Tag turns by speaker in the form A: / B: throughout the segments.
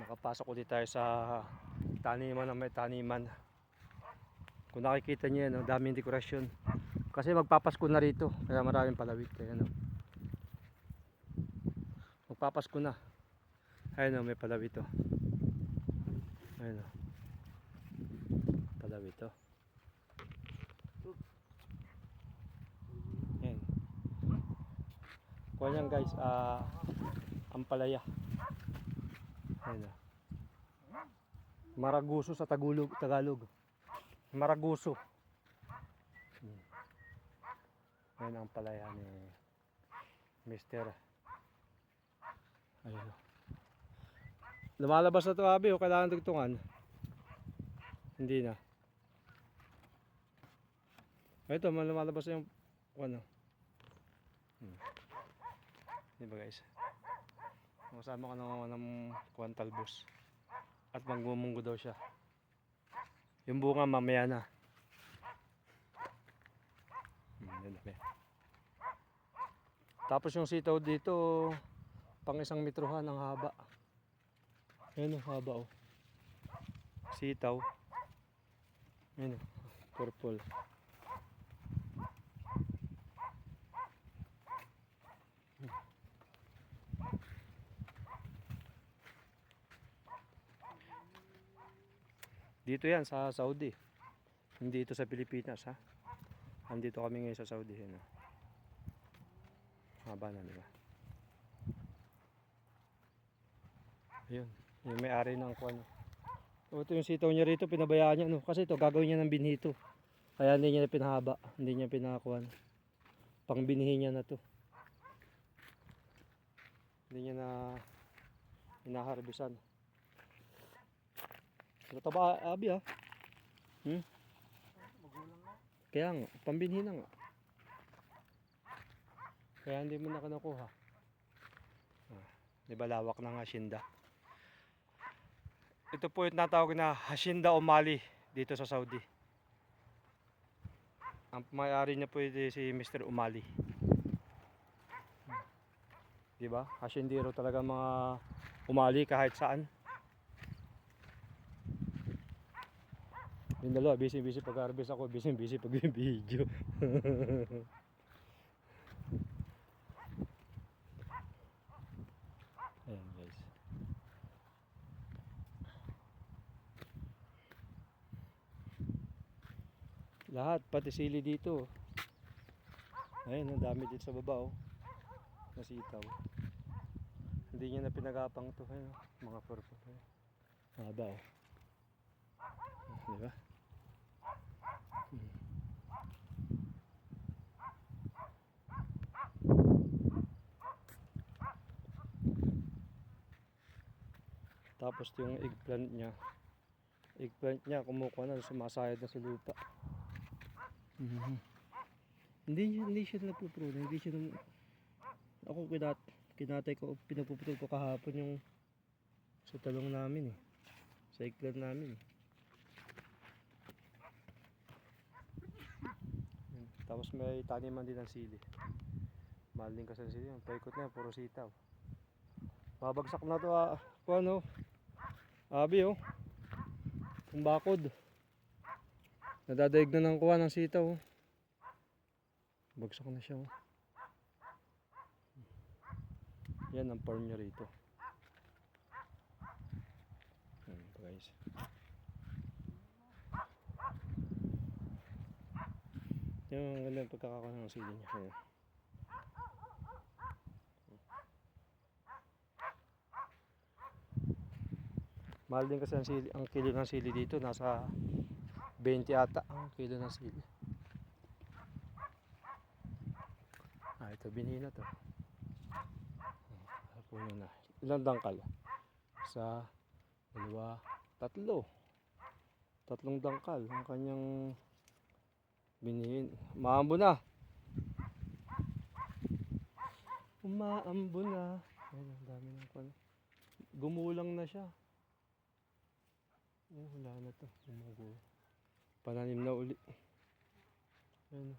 A: Nakapasok ulit tayo sa taniman na may taniman. Kung nakikita niyo yan, ang daming dekorasyon. Kasi magpapasko na rito, kaya maraming palawit. Ayan, oh. Magpapasko na. Ayun oh, may palawit oh. Ayun oh. Palawit oh. Ayan. Kuha niyan guys, ah, ampalaya. Ayun oh. Maraguso sa Tagulog, Tagalog. Maraguso. Hmm. Ayun ang palaya ni Mr. Ayun. oh. Lumalabas na to abi o kailangan tugtungan. Hindi na. Ito, lumalabas na yung ano. Hmm. Di ba guys? Kasama ko ng, ng kuwan talbos. At magmumunggo daw siya. Yung bunga mamaya na. Hmm, Tapos yung sitaw dito, pang isang metrohan ang haba. Ayan o, haba o. Sitaw. Ayan o, purple. Dito yan sa Saudi. Hindi ito sa Pilipinas ha. Andito kami ngayon sa Saudi. Yan, o. Haba na, di ba? Ayun. Yung may-ari ng kuwan. O, ito yung sitaw niya rito, pinabayaan niya. No? Kasi ito, gagawin niya ng binhito. Kaya hindi niya na pinahaba. Hindi niya pinakuan. Pang binhi niya na to. Hindi niya na inaharbisan. Mataba, abi ah. Hmm? Kaya nga, pambinhi na nga. Kaya hindi mo na kinukuha. Ah, di ba lawak ng hasyenda? Ito po yung natawag na Hacienda Umali dito sa Saudi. Ang may-ari niya po ito si Mr. Umali. Di ba? Haciendero talaga mga umali kahit saan. Yung dalawa, busy-busy pag-harvest ako, busy-busy pag-video. Ayan guys. Lahat, pati sili dito. Ayun, ang dami dito sa baba oh. Nasitaw. Hindi niya na pinagapang to. Oh, mga purple. Haba oh. Di Tapos yung eggplant niya. Eggplant niya kumukuha na sumasayad na sa lupa. Mhm. Hindi niya hindi siya nagpo-prune, hindi siya nang ako kinat kinatay ko pinagpuputol ko kahapon yung sa talong namin eh. Sa eggplant namin eh. Tapos may taniman din ng sili. Mahal din kasi ang sili. Ang paikot na yan, puro sitaw. Babagsak na to ah. Kung ano. Abi oh. Ang bakod. Nadadaig na ng kuha ng sitaw oh. Bagsak na siya oh. Yan ang farm niya rito. Yan po guys. Yung ang ganda pagkakakuha ng sili niya. Ayan. Mahal din kasi ang, sili, ang kilo ng sili dito. Nasa 20 ata ang kilo ng sili. Ah, ito binhi na to. Puno na. Ilang dangkal? Sa dalawa, tatlo. Tatlong dangkal ang kanyang binihin. Maambo na. Umaambo na. Ayun, dami ng kwan. Gumulang na siya. Oh, wala na to. Gumugo. Pananim na uli. Ayun.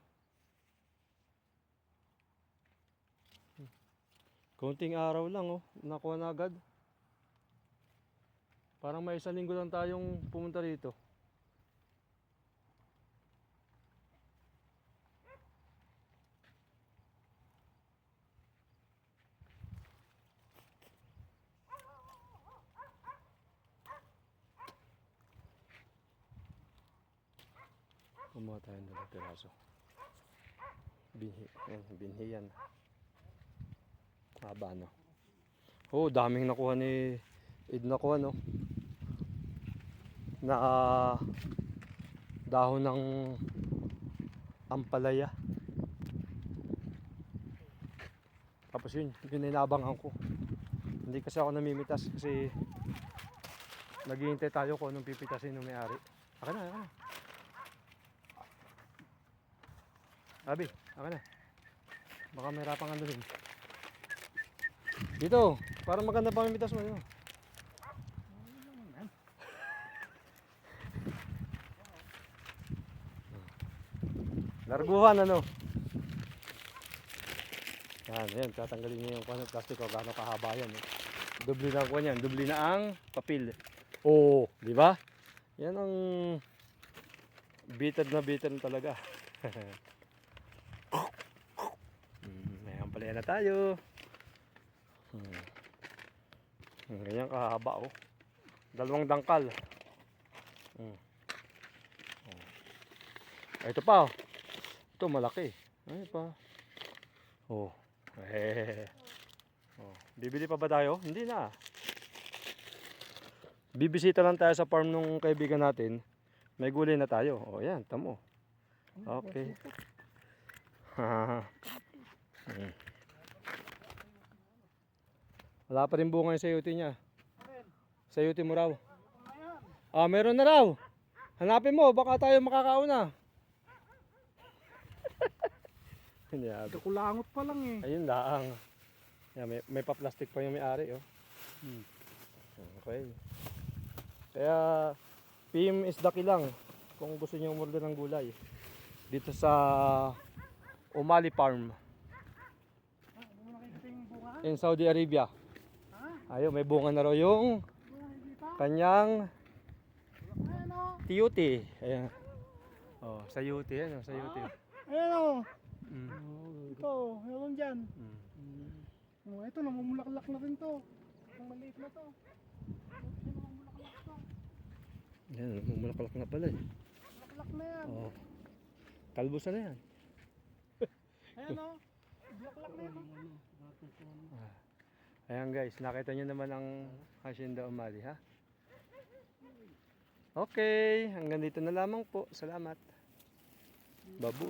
A: Hmm. Araw lang oh. Nakuha na agad. Parang may isang linggo lang tayong pumunta rito. Kumuha tayo ng dalawang piraso. Binhi. Ayan, binhi yan. Haba, no? Oo, daming nakuha ni Ed nakuha, no? Na ah, dahon ng ampalaya. Tapos yun, yun ko. Hindi kasi ako namimitas kasi naghihintay tayo kung anong pipitasin ng may-ari. Akin na, akin na. Abi, akin na. Baka may rapang ano din. Dito, para maganda pamimitas mo yun. Larguhan ano? Yan, yan, tatanggalin niyo yung kano plastic o gaano kahaba yan. Eh. Dubli na ko yan, dubli na ang papel. Oo, di ba? Yan ang bitad na bitad talaga. Hmm, may ampalaya na tayo. Hmm. Hmm, Ganyan kahaba oh. Dalawang dangkal. Hmm. Oh. Ito pa oh. Ito malaki. Ay pa. Oh. Eh. Oh. Bibili pa ba tayo? Hindi na. Bibisita lang tayo sa farm nung kaibigan natin. May gulay na tayo. Oh, yan, tamo. Okay. Hmm. Wala pa rin bunga yung sayuti niya. Sayuti mo raw. Ah, meron na raw. Hanapin mo, baka tayo makakauna. Hindi abi.
B: Kulangot pa lang eh.
A: Ayun laang. Yan, may, may pa-plastic pa yung may-ari, oh.
B: Hmm.
A: Okay. Kaya, PM is the lang kung gusto niyo umorder ng gulay. Dito sa Umali Farm
B: Ah,
A: in Saudi Arabia. Ayun, may bunga na raw yung kanyang
B: Ayan
A: tiyuti. Ayan. Oh, sa yuti yan, oh, sa yuti.
B: Ayan o.
A: Mm.
B: Ito, meron dyan.
A: Mm.
B: Oh, ito, namumulaklak na rin to. Ang maliit na to. Namumulaklak.
A: Yan, mumulaklak na pala eh.
B: Mulaklak na yan.
A: Oh. Kalbos na yan.
B: Ayan o. Bulaklak na yan.
A: Ah. Ayan guys, nakita nyo naman ang Hacienda Umali ha? Okay, hanggang dito na lamang po. Salamat. Babu.